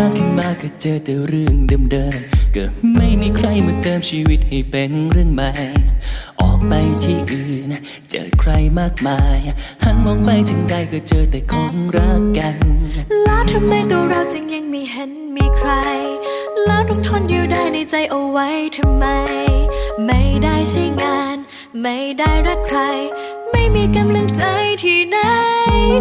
ตาขึ้นมาก็เจอแต่เรื่องเดิมๆก็ไม่มีใครมาเติมชีวิตให้เป็นเรื่องใหม่ ออกไปที่อื่น เจอใครมากมาย หันมองไปถึงใดก็เจอแต่คนรักกัน แล้วทำไมตัวเราจึงยังไม่เห็นมีใคร แล้วต้องทนอยู่ได้ในใจเอาไว้ทำไม ไม่ได้ใช้งาน ไม่ได้รักใคร ไม่มีกำลังใจที่ไหน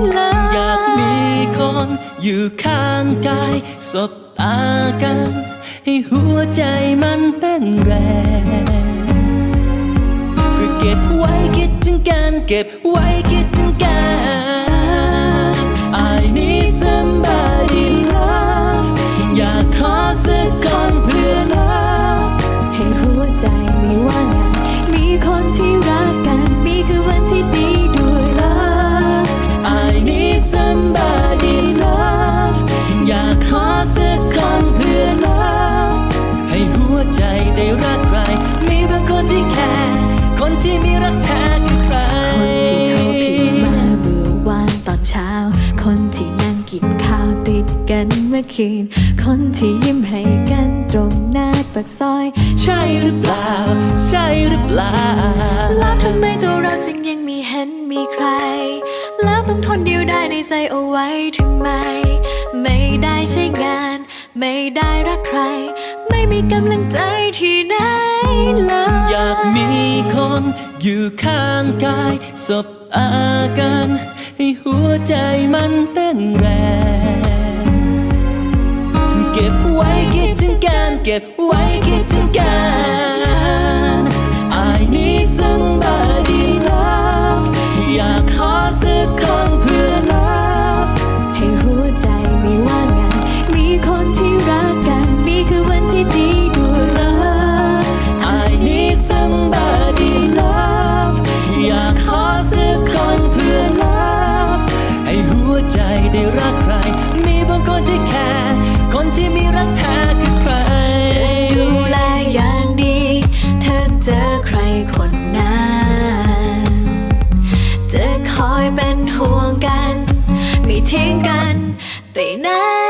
เลยอยากมีคนอยู่ข้างกาย สบตากัน ให้หัวใจมันเต้นแรงเพื่อเก็บไว้คิดถึงกัน เก็บไว้คิดถึงกัน ตอนเช้าคนที่นั่งกินข้าวติดกันเมื่อคืน คนที่ยิ้มให้กันตรงหน้าปากซอย ใช่หรือเปล่า ใช่หรือเปล่า แล้วทำไมตัวเราจึงยังมีเห็นมีใคร แล้วต้องทนเดียวได้ในใจเอาไว้ทำไม ไม่ได้ใช้งาน ไม่ได้รักใคร ไม่มีกำลังใจที่ไหนเลยอยากมีคนอยู่ข้างกายสบตากัน ให้หัวใจมันเต้นแรง เก็บไว้คิดถึงกันเก็บไว้คิดถึงกัน ไป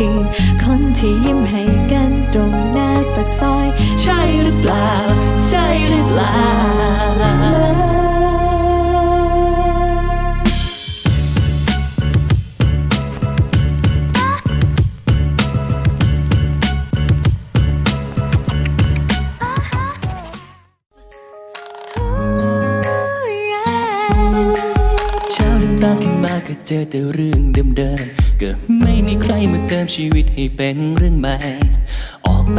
คืน คนที่ยิ้มให้กันตรงหน้าปากซอย ใช่หรือเปล่า ใช่หรือเปล่าเช้าลืมตาขึ้นมาก็เจอแต่เรื่องเดิม ๆก็ไม่มีใครมาเติมชีวิตให้เป็นเรื่องใหม่ ออกไป